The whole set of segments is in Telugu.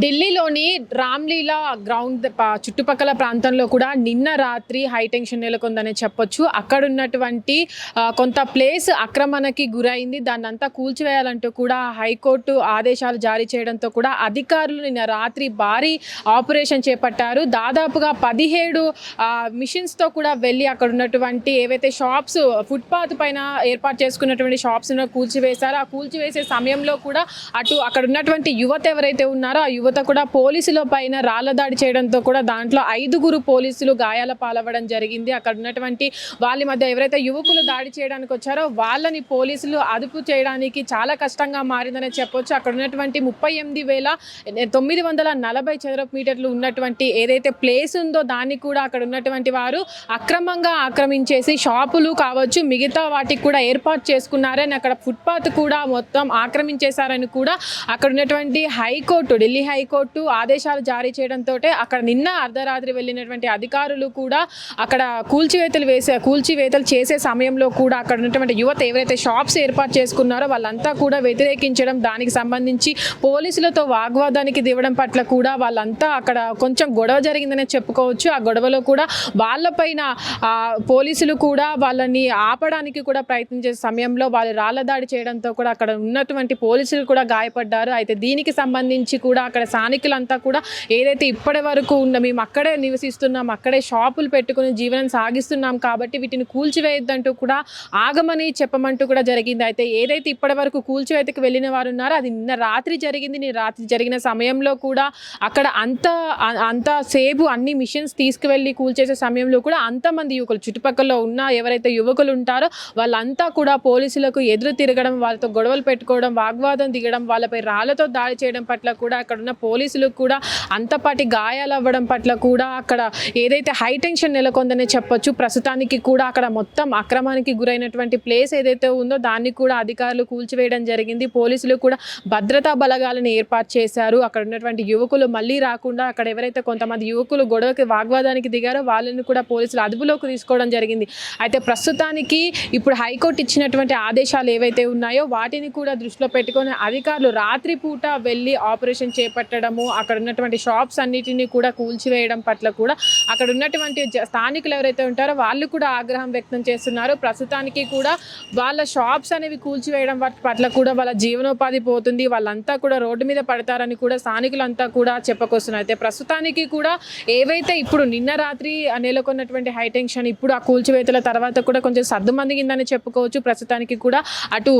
ఢిల్లీలోని రామ్లీలా గ్రౌండ్ చుట్టుపక్కల ప్రాంతంలో కూడా నిన్న రాత్రి హై టెన్షన్ నెలకొందనే చెప్పొచ్చు. అక్కడ ఉన్నటువంటి కొంత ప్లేస్ ఆక్రమణకి గురైంది. దాన్ని అంతా కూల్చివేయాలంటూ కూడా హైకోర్టు ఆదేశాలు జారీ చేయడంతో కూడా అధికారులు నిన్న రాత్రి భారీ ఆపరేషన్ చేపట్టారు. దాదాపుగా పదిహేడు మిషన్స్తో కూడా వెళ్ళి అక్కడ ఉన్నటువంటి ఏవైతే షాప్స్ ఫుట్పాత్ పైన ఏర్పాటు చేసుకున్నటువంటి షాప్స్ కూల్చివేశారు. ఆ కూల్చివేసే సమయంలో కూడా అటు అక్కడ ఉన్నటువంటి యువత ఎవరైతే ఉన్నారో ఆ యువత కూడా పోలీసుల పైన రాళ్ళ దాడి చేయడంతో కూడా దాంట్లో ఐదుగురు పోలీసులు గాయాల పాలవ్వడం జరిగింది. అక్కడ ఉన్నటువంటి వాళ్ళ మధ్య ఎవరైతే యువకులు దాడి చేయడానికి వచ్చారో వాళ్ళని పోలీసులు అదుపు చేయడానికి చాలా కష్టంగా మారిందని చెప్పొచ్చు. అక్కడ ఉన్నటువంటి ముప్పై ఎనిమిది వేల తొమ్మిది వందల నలభై చదరపు మీటర్లు ఉన్నటువంటి ఏదైతే ప్లేస్ ఉందో దాన్ని కూడా అక్కడ ఉన్నటువంటి వారు అక్రమంగా ఆక్రమించేసి షాపులు కావచ్చు మిగతా వాటికి కూడా ఏర్పాటు చేసుకున్నారని అక్కడ ఫుట్పాత్ కూడా మొత్తం ఆక్రమించేశారని కూడా అక్కడ ఉన్నటువంటి హైకోర్టు ఢిల్లీ హైకోర్టు ఆదేశాలు జారీ చేయడంతో అక్కడ నిన్న అర్ధరాత్రి వెళ్ళినటువంటి అధికారులు కూడా అక్కడ కూల్చివేతలు వేసే కూల్చివేతలు చేసే సమయంలో కూడా అక్కడ ఉన్నటువంటి యువత ఎవరైతే షాప్స్ ఏర్పాటు చేసుకున్నారో వాళ్ళంతా కూడా వ్యతిరేకించడం దానికి సంబంధించి పోలీసులతో వాగ్వాదానికి దివడం పట్ల కూడా వాళ్ళంతా అక్కడ కొంచెం గొడవ జరిగిందనే చెప్పుకోవచ్చు. ఆ గొడవలో కూడా వాళ్ళపైన ఆ, పోలీసులు కూడా వాళ్ళని ఆపడానికి కూడా ప్రయత్నించే సమయంలో వాళ్ళు రాళ్ళ దాడి చేయడంతో కూడా అక్కడ ఉన్నటువంటి పోలీసులు కూడా గాయపడ్డారు. అయితే దీనికి సంబంధించి కూడా అక్కడ స్థానికులంతా కూడా ఏదైతే ఇప్పటి వరకు ఉన్న మేము అక్కడే నివసిస్తున్నాం అక్కడే షాపులు పెట్టుకుని జీవనం సాగిస్తున్నాం కాబట్టి వీటిని కూల్చివేయొద్దంటూ కూడా ఆగమని చెప్పమంటూ కూడా జరిగింది. అయితే ఏదైతే ఇప్పటి వరకు కూల్చివేతకు వెళ్ళిన వారు ఉన్నారో అది నిన్న రాత్రి జరిగింది. నిన్న రాత్రి జరిగిన సమయంలో కూడా అక్కడ అంత అంత సేపు అన్ని మిషన్స్ తీసుకువెళ్ళి కూల్చేసే సమయంలో కూడా అంతమంది యువకులు చుట్టుపక్కల ఉన్న ఎవరైతే యువకులు ఉంటారో వాళ్ళంతా కూడా పోలీసులకు ఎదురు తిరగడం వాళ్ళతో గొడవలు పెట్టుకోవడం వాగ్వాదం దిగడం వాళ్ళపై రాళ్ళతో దాడి చేయడం పట్ల కూడా అక్కడ ఉన్న పోలీసులకు కూడా అంతపాటి గాయాలు అవ్వడం పట్ల కూడా అక్కడ ఏదైతే హై టెన్షన్ నెలకొందనే చెప్పొచ్చు. ప్రస్తుతానికి కూడా అక్కడ మొత్తం అక్రమానికి గురైనటువంటి ప్లేస్ ఏదైతే ఉందో దాన్ని కూడా అధికారులు కూల్చివేయడం జరిగింది. పోలీసులు కూడా భద్రతా బలగాలను ఏర్పాటు చేశారు. అక్కడ ఉన్నటువంటి యువకులు మళ్ళీ రాకుండా అక్కడ ఎవరైతే కొంతమంది యువకులు గొడవకి వాగ్వాదానికి దిగారో వాళ్ళని కూడా పోలీసులు అదుపులోకి తీసుకోవడం జరిగింది. అయితే ప్రస్తుతానికి ఇప్పుడు హైకోర్టు ఇచ్చినటువంటి ఆదేశాలు ఏవైతే ఉన్నాయో వాటిని కూడా దృష్టిలో పెట్టుకొని అధికారులు రాత్రి పూట వెళ్ళి ఆపరేషన్ చేపట్టడము అక్కడ ఉన్నటువంటి షాప్స్ అన్నిటిని కూడా కూల్చివేయడం పట్ల కూడా అక్కడ ఉన్నటువంటి స్థానికులు ఎవరైతే ఉంటారో వాళ్ళు కూడా ఆగ్రహం వ్యక్తం చేస్తున్నారు. ప్రస్తుతానికి కూడా వాళ్ళ షాప్స్ అనేవి కూల్చివేయడం పట్ల కూడా వాళ్ళ జీవనోపాధి పోతుంది. వాళ్ళంతా కూడా రోడ్డు మీద పడతారని కూడా స్థానికులంతా కూడా చెప్పుకొస్తున్నారు. అయితే ప్రస్తుతానికి కూడా ఏవైతే ఇప్పుడు నిన్న రాత్రి నెలకొన్నటువంటి హైటెన్షన్ ఇప్పుడు ఆ కూల్చివేతల తర్వాత కూడా కొంచెం సద్దుమందిగిందని చెప్పుకోవచ్చు. ప్రస్తుతానికి కూడా అటు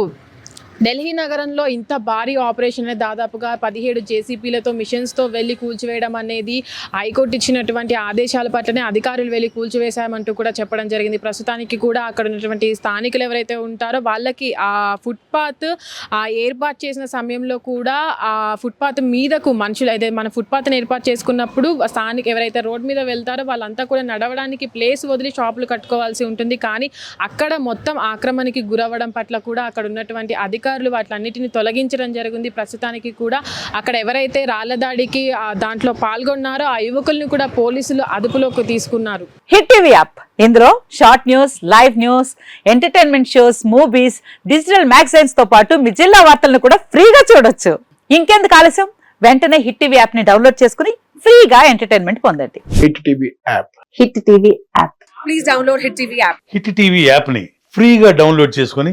ఢిల్లీ నగరంలో ఇంత భారీ ఆపరేషన్ దాదాపుగా పదిహేడు జేసీపీలతో మిషన్స్తో వెళ్ళి కూల్చివేయడం అనేది హైకోర్టు ఇచ్చినటువంటి ఆదేశాల పట్లనే అధికారులు వెళ్ళి కూల్చివేశామంటూ కూడా చెప్పడం జరిగింది. ప్రస్తుతానికి కూడా అక్కడ ఉన్నటువంటి స్థానికులు ఎవరైతే ఉంటారో వాళ్ళకి ఆ ఫుట్పాత్ ఆ ఏర్పాటు చేసిన సమయంలో కూడా ఆ ఫుట్పాత్ మీదకు మనుషులు అయితే మన ఫుట్పాత్ని ఏర్పాటు చేసుకున్నప్పుడు స్థానిక ఎవరైతే రోడ్ మీద వెళ్తారో వాళ్ళంతా కూడా నడవడానికి ప్లేస్ వదిలి షాపులు కట్టుకోవాల్సి ఉంటుంది. కానీ అక్కడ మొత్తం ఆక్రమణకి గురవ్వడం పట్ల కూడా అక్కడ ఉన్నటువంటి అధికారులు వాటిలన్నిటిని తొలగించడం జరిగింది. ప్రస్తుతానికి కూడా అక్కడ ఎవరైతే రాళ్ళ దాడికి ఆ దాంట్లో పాల్గొన్నారో ఆ యువకుల్ని కూడా పోలీసులు అదుపులోకి తీసుకున్నారు. Hit TV app. ఇందులో short news live news entertainment shows movies digital మ్యాగజైన్స్తో పాటు మీ జిల్లా వార్తలను కూడా ఫ్రీగా చూడొచ్చు. ఇంకెందుకు ఆలస్యం? వెంటనే హిట్ టీవీ యాప్ని డౌన్లోడ్ చేసుకుని ఫ్రీగా ఎంటర్టైన్మెంట్ పొందండి. Hit TV app. Hit TV app. Please download Hit TV app. Hit TV యాప్ని ఫ్రీగా డౌన్లోడ్ చేసుకొని